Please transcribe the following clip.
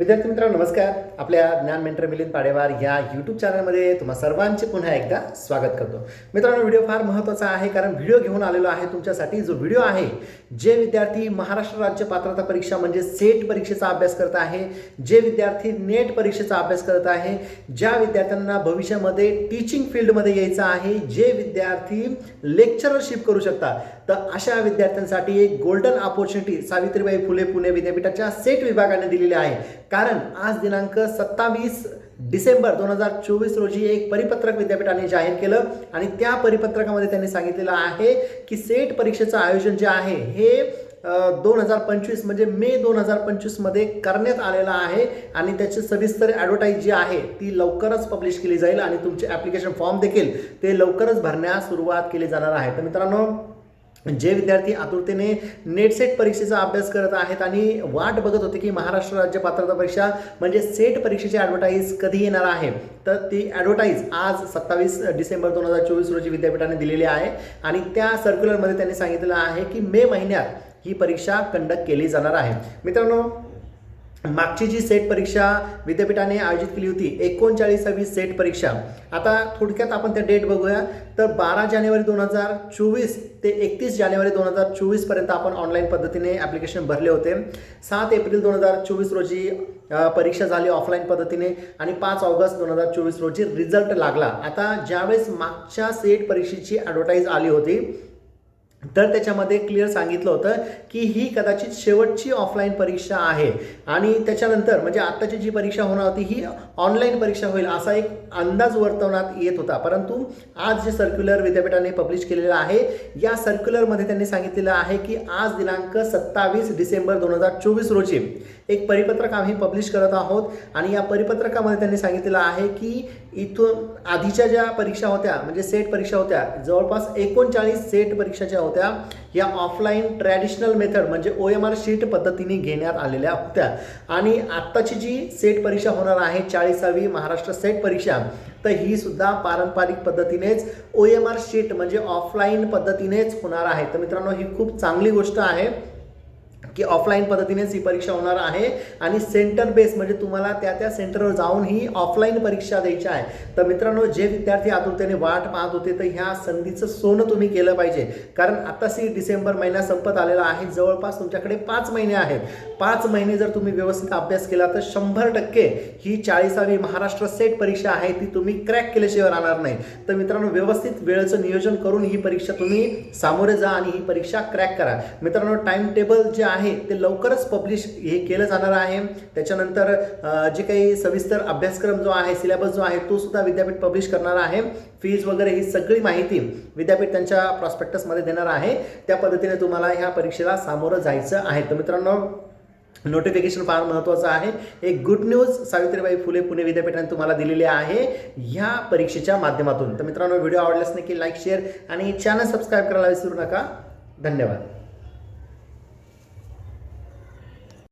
विद्यार्थी मित्रांनो नमस्कार. आपल्या ज्ञान मेंटर मिलिंद पाडेवार या यूट्यूब चॅनलमध्ये तुम्हा सर्वांचे पुन्हा एकदा स्वागत करतो. मित्रांनो व्हिडिओ फार महत्त्वाचा आहे कारण व्हिडिओ घेऊन आलेलो आहे तुमच्यासाठी. जो व्हिडिओ आहे जे विद्यार्थी महाराष्ट्र राज्य पात्रता परीक्षा म्हणजे सेट परीक्षेचा अभ्यास करत आहे जे विद्यार्थी नेट परीक्षेचा अभ्यास करत आहे ज्या विद्यार्थ्यांना भविष्यामध्ये टीचिंग फील्डमध्ये यायचं आहे जे विद्यार्थी लेक्चरशिप करू शकतात तर अशा विद्यार्थ्यांसाठी एक गोल्डन ऑपॉर्च्युनिटी सावित्रीबाई फुले पुणे विद्यापीठाच्या सेट विभागाने दिलेली आहे. कारण आज दिनांक सत्तावीस डिसेंबर दोन हजार चोवीस रोजी एक परिपत्रक विद्यापीठाने जाहीर केलं आणि त्या परिपत्रकामध्ये त्यांनी सांगितलेलं आहे की सेट परीक्षेचं आयोजन जे आहे हे दोन हजार पंचवीस म्हणजे मे दोन हजार पंचवीसमध्ये करण्यात आलेलं आहे आणि त्याची सविस्तर ॲडव्हर्टाईज जी आहे ती लवकरच पब्लिश केली जाईल आणि तुमचे ॲप्लिकेशन फॉर्म देखील ते लवकरच भरण्यास सुरुवात केली जाणार आहे. तर मित्रांनो जे विद्यार्थी आतुरतेने नेट सेट परीक्षेचा अभ्यास करत आहेत आणि वाट बघत होते की महाराष्ट्र राज्य पात्रता परीक्षा म्हणजे सेट परीक्षेची ॲडव्हर्टाईज कधी येणार आहे तर ती ॲडव्हर्टाईज आज सत्तावीस डिसेंबर दोन हजार चोवीस रोजी विद्यापीठाने दिलेली आहे. आणि त्या सर्क्युलरमध्ये त्यांनी सांगितलेलं आहे की मे महिन्यात ही परीक्षा कंडक्ट केली जाणार आहे. मित्रांनो मागची जी सेट परीक्षा विद्यापीठाने आयोजित केली होती एकोणचाळीसावी सेट परीक्षा. आता थोडक्यात आपण त्या डेट बघूया. तर बारा जानेवारी दोन हजार चोवीस ते एकतीस जानेवारी दोन हजार चोवीसपर्यंत आपण ऑनलाईन पद्धतीने ॲप्लिकेशन भरले होते. सात एप्रिल दोन हजार चोवीस रोजी परीक्षा झाली ऑफलाईन पद्धतीने आणि पाच ऑगस्ट दोन हजार चोवीस रोजी रिझल्ट लागला. आता ज्यावेळेस मागच्या सेट परीक्षेची ॲडव्हर्टाईज आली होती तर त्याच्यामध्ये क्लिअर सांगितलं होतं की ही कदाचित शेवटची ऑफलाईन परीक्षा आहे. आणि त्याच्यानंतर म्हणजे आत्ताची जी परीक्षा होणार होती ही ऑनलाईन परीक्षा होईल असा एक अंदाज वर्तवण्यात येत होता. परंतु आज जे सर्क्युलर विद्यापीठाने पब्लिश केलेलं आहे या सर्क्युलरमध्ये त्यांनी सांगितलेलं आहे की आज दिनांक सत्तावीस डिसेंबर दोन हजार चोवीस रोजी एक परिपत्रक आम्ही पब्लिश करत आहोत. आणि या परिपत्रकामध्ये त्यांनी सांगितलेलं आहे की इथून आधीच्या ज्या परीक्षा होत्या म्हणजे सेट परीक्षा होत्या जवळपास एकोणचाळीस सेट परीक्षा ज्या होत्या या ऑफलाईन ट्रॅडिशनल मेथड म्हणजे ओ एम आर शीट पद्धतीने घेण्यात आलेल्या होत्या. आणि आत्ताची जी सेट परीक्षा होणार आहे चाळीसावी महाराष्ट्र सेट परीक्षा तर ही सुद्धा पारंपरिक पद्धतीनेच ओ एम आर शीट म्हणजे ऑफलाईन पद्धतीनेच होणार आहे. तर मित्रांनो ही खूप चांगली गोष्ट आहे. की ऑफलाईन पद्धतीनेच ही परीक्षा होणार आहे. आणि सेंटर बेस म्हणजे तुम्हाला त्या त्या सेंटरवर जाऊन ही ऑफलाईन परीक्षा द्यायची आहे. तर मित्रांनो जे विद्यार्थी आतुरतेने वाट पाहत होते तर ह्या संधीचं सोनं तुम्ही केलं पाहिजे. कारण आताशी डिसेंबर महिना संपत आलेला आहे. जवळपास तुमच्याकडे पाच महिने आहेत. पाच महिने जर तुम्ही व्यवस्थित अभ्यास केला तर शंभर टक्के ही चाळीसावी महाराष्ट्र सेट परीक्षा आहे ती तुम्ही क्रॅक केल्याशिवाय राहणार नाही. तर मित्रांनो व्यवस्थित वेळेचं नियोजन करून ही परीक्षा तुम्ही सामोरे जा आणि ही परीक्षा क्रॅक करा. मित्रांनो टाइम टेबल जे आहे ते लवकरच पब्लिश हे केलं जाणार आहे. त्याच्यानंतर जे काही सविस्तर अभ्यासक्रम जो आहे सिलेबस जो आहे तो सुद्धा विद्यापीठ पब्लिश करणार आहे. फीज वगैरे ही सगळी माहिती विद्यापीठ त्यांच्या प्रॉस्पेक्टसमध्ये देणार आहे. त्या पद्धतीने तुम्हाला ह्या परीक्षेला सामोरं जायचं आहे. तर मित्रांनो नोटिफिकेशन फार महत्त्वाचं आहे. एक गुड न्यूज सावित्रीबाई फुले पुणे विद्यापीठाने तुम्हाला दिलेली आहे ह्या परीक्षेच्या माध्यमातून. तर मित्रांनो व्हिडिओ आवडल्यास नक्की लाईक शेअर आणि चॅनल सबस्क्राईब करायला विसरू नका. धन्यवाद.